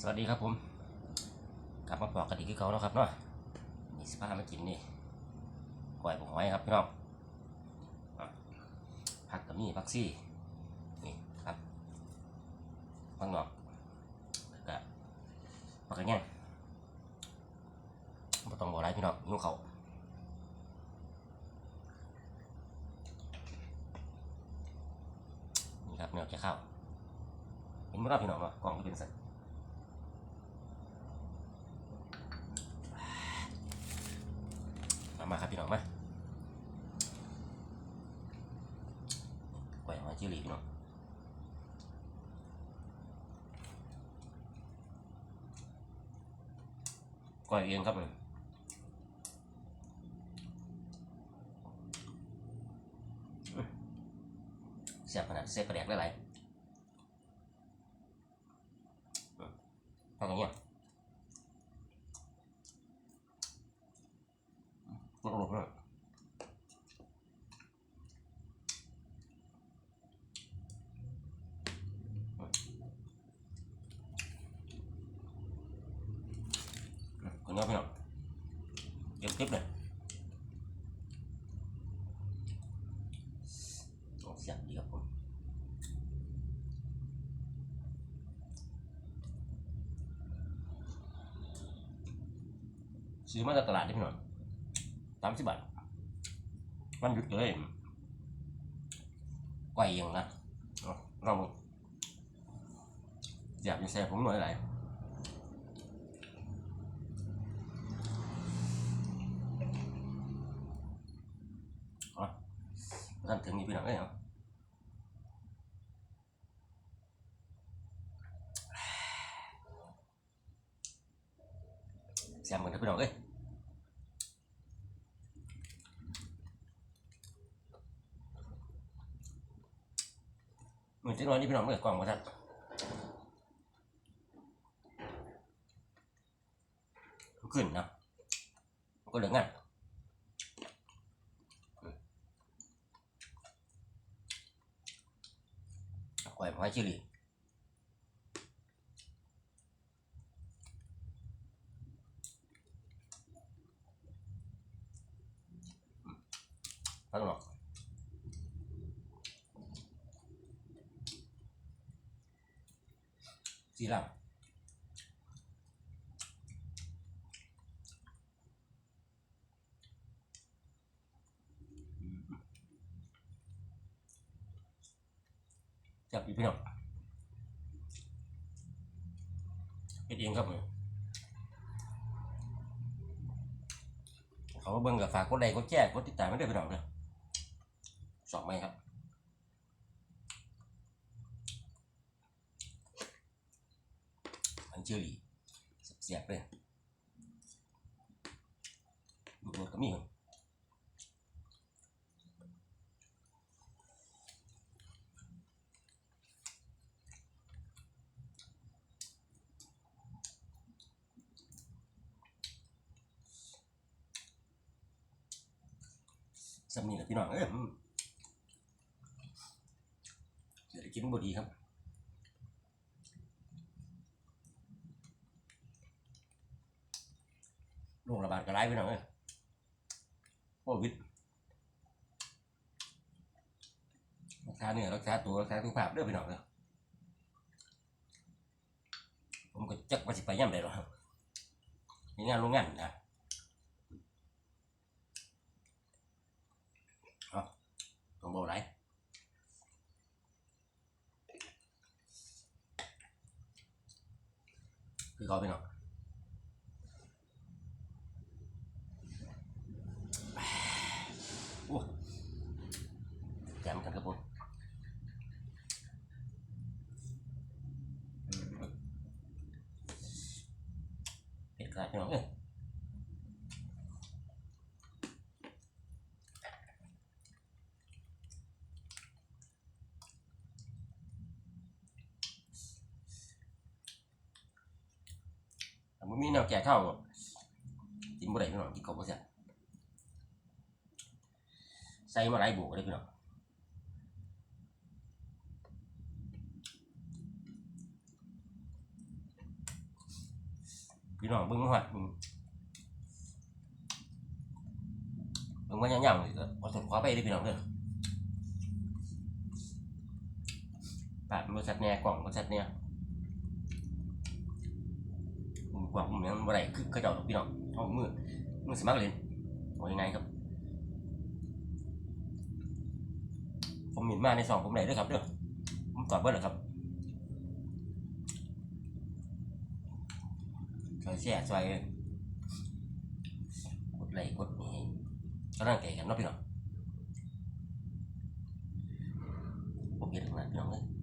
สวัสดีครับผม กลับมาปอกกระดิกที่เขาแล้วครับเนาะนี่สภาพมากินนี่ก้อยผงหอยครับพี่น้องผักกับมีผักซี่นี่ครับผักหนอกแล้วก็ผักกระเงี้ยงไม่ต้องบอกอะไรพี่น้องหิวเขานี่ครับแนวจะเข้าวเห็นไหมครับพี่น้องเนากล่องก็เป็นสัตว์ มามาครับพี่น้องมาปล่อยหอยจิลีพี่น้องก้อยเองครับมันเสียบขนาดเสียบกระแดกได้ไรทำอย่างเงี้ย không được rồi còn thế không tiếp tiếp này. Nó giảm đi không xíu mắt ra tờ lại đi nào. สียงดีครับผมซื้อมาจากตลาดนี่พี่น้องสามสิบบาทมันหยุดเลยไกวเองนะเอาเราอยากมีแซ่ผมหน่อยอะไร ท่านถึงนี่พี่น้องเอ้ยเหรอแซมกันเถอะพี่น้องเอ้ย มือนจะนอนนี่พี่น้องเอ้ยกล่องมาท่านขึ้นนะก็เหลืองงาน quậy một hai chiếc liền phát rồi gì làmจับอีพี่น้องเฮ็ดเองครับผมเขามาเบิ่งกับฝากกดไลค์กดแชร์กดติดตามไม่ได้วยพี่น้องเด้อสองไหมครับ chưa lý dẹp dẹp đây bột bột có mì xem như là cái đoạn ấy? Ừ. Để kiếm bột gì không? โรคระบาดก็ระไรพี่น้อยโควิดรักษาเนื้อรักษาตัวรักษาสุขภาพเด้อพี่น้องเด้อผมก็จักว่าสิไปย่ำได้หรอกมีงานโรงงานนะต้องบอกไรคือเขาพี่น้อง โอ้แจมกันครับผมเผ็ดขนาดนี้เอ้ย แต่มันมีแนวแก่เท่ากินบ่ได้พี่น้องกินข้าวบ่แซ่บใส่มาหลายบวกเลยพี่น้องพี่น้องเบิ่งมาฮอดเบิ่งว่าย่างๆนี่ก็ขอโทษขอไปเด้อพี่น้องเด้อปาดบริษัทแน่กล่องบริษัทเนี่ยมุมก ว้างมุมนี้มันบ่ได้คือเขาเจ้าดอกพี่น้องเอาะมือมือสมัครเล่นว่ายังไงครับ ผมหมิ่นมาในสองผมไหนด้วยครับเด้อผมตอบเบิร์ดเหรอครับช่วยแชร์ช่วยกดไลกดนี่ก็ร่างแกายกันเนาะพี่น้องผมเห็นขนาดพี่น้องเลย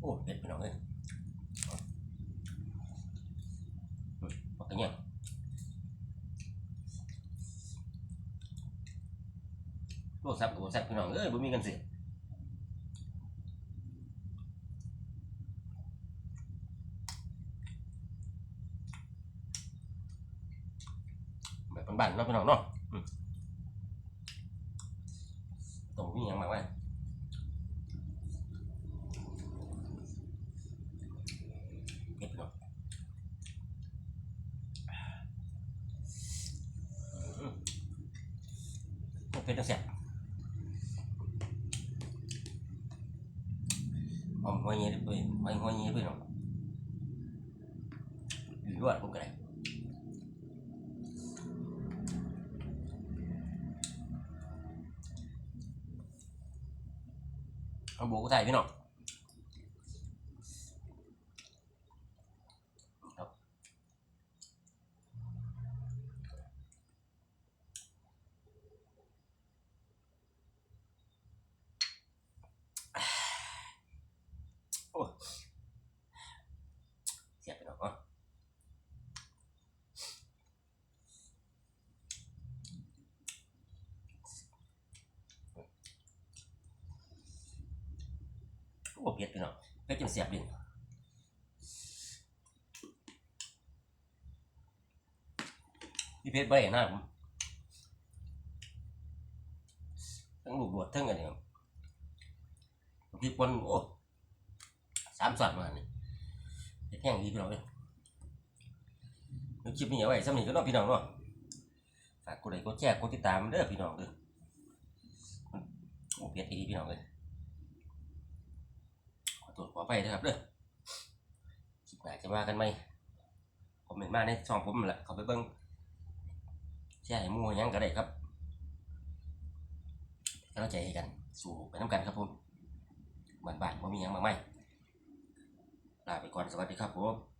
โอ้เผ็ดพี่น้องเลยอืมปากกันเนี่ยโลกซับกับโลกซับพี่น้องเอ้ยบ่มีกันสิแบบบ้านๆเนาะพี่น้องเนาะ ผ็ดจังเสียหอมหัวเงี้ยด้วยหัวหัวเงี้ยด้วยเนาะอยู่ด้วยผมก็ได้เอาโบกไทยพี่น้อง เผ็ดพี่น้องเผ็ดจนเสียบลิ้นพี่เพชรบ่ได้หน้าผมทั้งลูกบวชทั้งอันนี้ครับพี่ปนโอ้สามสัตว์มาเนี่เฮ็ดแห้งดีพี่น้องเลยแล้วคลิปนี้เอาไว้สำนีก็น้องพี่น้องเนาะฝากกดไลค์กดแชร์กดติดตามเด้อพี่น้องเด้อโอ้เผ็ดดีพี่น้องเลย ตรวจขอไปนะครับเด้อคิดหน้าจะว่ากันไหมผมเห็นมาในช่องผมแหละเขาไปเบิ้งแช่มู่ให้หยังก็ได้ครับกำลังใจให้กันสู่ไปน้ำกันครับผมบ้านๆว่ามียังมากไหมลาไปก่อนสวัสดีครับผม